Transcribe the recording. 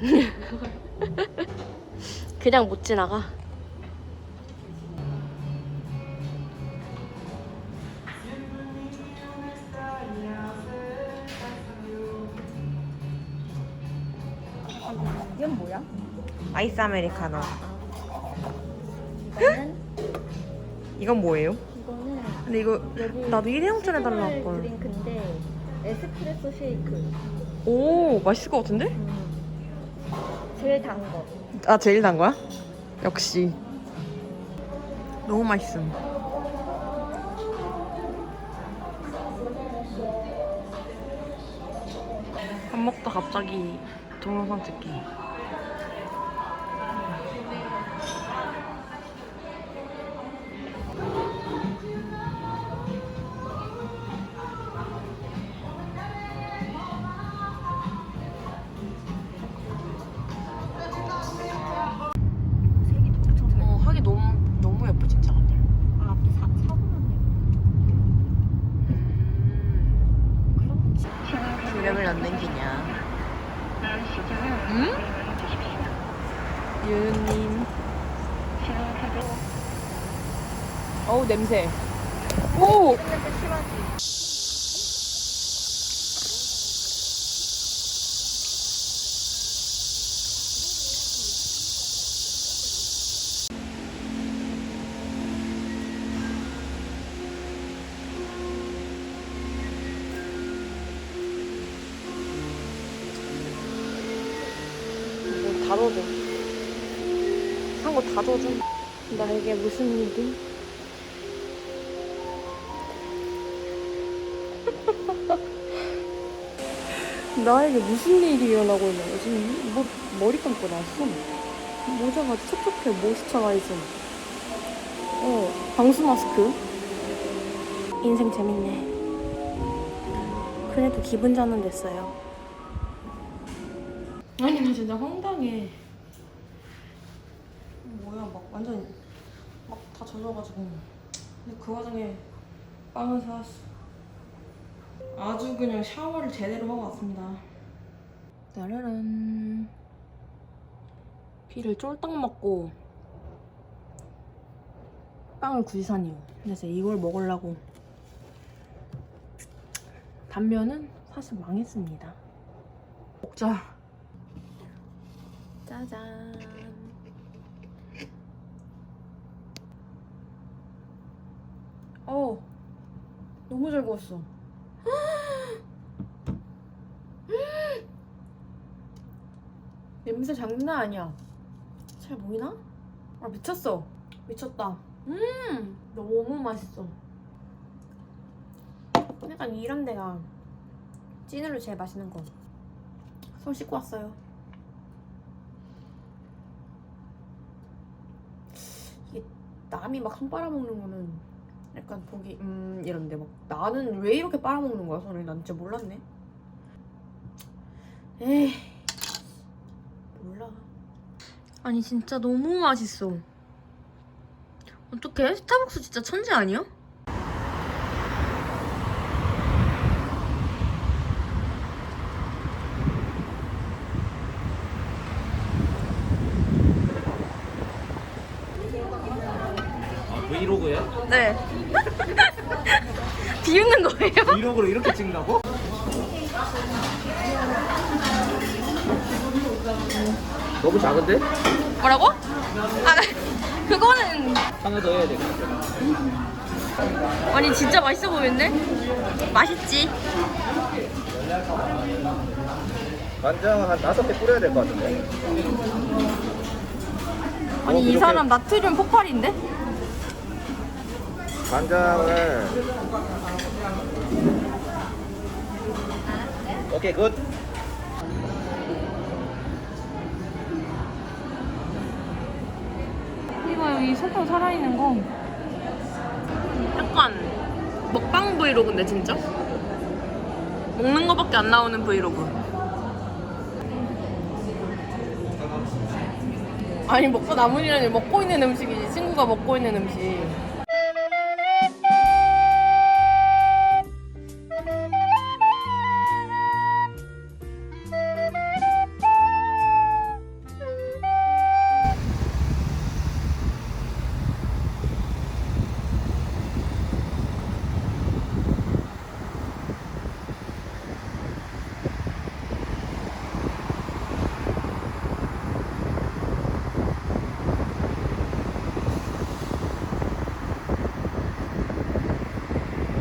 그냥 못 지나가. 이건 뭐야? 아이스 아메리카노. 이거는 이건 뭐예요? 이거는 근데 이거 여기 나도 일회용차 해달라 시그널 할 걸. 드링크인데 에스프레소 쉐이크. 오 맛있을 것 같은데? 음. 제일 단 거. 아 제일 단 거야? 역시 너무 맛있음. 밥 먹다 갑자기 동영상 찍기. 유님. 어우 냄새. 오. 근데 심 하지. 뭐다 넣어줘. 한거다 넣어줘. 나에게 무슨 일이? 나에게 무슨 일이 일어나고 있는 거야? 지금 뭐 머리 감고 났어. 모자가 촉촉해, 모이스처라이저. 어, 방수 마스크. 인생 재밌네. 그래도 기분 전환 됐어요. 아니, 나 진짜 황당해. 완전 막 다 젖어가지고. 근데 그 와중에 빵을 사왔어. 아주 그냥 샤워를 제대로 하고 왔습니다. 따라란. 피를 쫄딱 먹고 빵을 굳이 사니요. 그래서 이걸 먹으려고 단면은 사실 망했습니다. 먹자. 짜잔. 어 너무 잘 구웠어. 냄새 장난 아니야. 잘 보이나? 아 미쳤어. 미쳤다. 음 너무 맛있어. 약간 이런 데가 찐으로 제일 맛있는 거. 손 씻고 왔어요. 이게 남이 막 손 빨아먹는 거는 약간 보기 음 이런데 막 나는 왜 이렇게 빨아먹는 거야 손을 난 진짜 몰랐네. 에이 몰라. 아니 진짜 너무 맛있어. 어떡해? 스타벅스 진짜 천재 아니야? 아, 브이로그야? 네. 비웃는 거예요? 브이로그로 이렇게 찍는다고? 너무 작은데? 뭐라고? 아 그거는 하나 더 해야 돼. 아니 진짜 맛있어 보이는데? 맛있지. 간장은 한 다섯 개 뿌려야 될 것 같은데. 아니 어, 이 그렇게- 사람 나트륨 폭발인데? 간장을. 오케이 굿. 이거 이 설탕 살아있는 거 약간 먹방 브이로그인데 진짜? 먹는 거밖에 안 나오는 브이로그 아니 먹고 남으리라니 먹고 있는 음식이지 친구가 먹고 있는 음식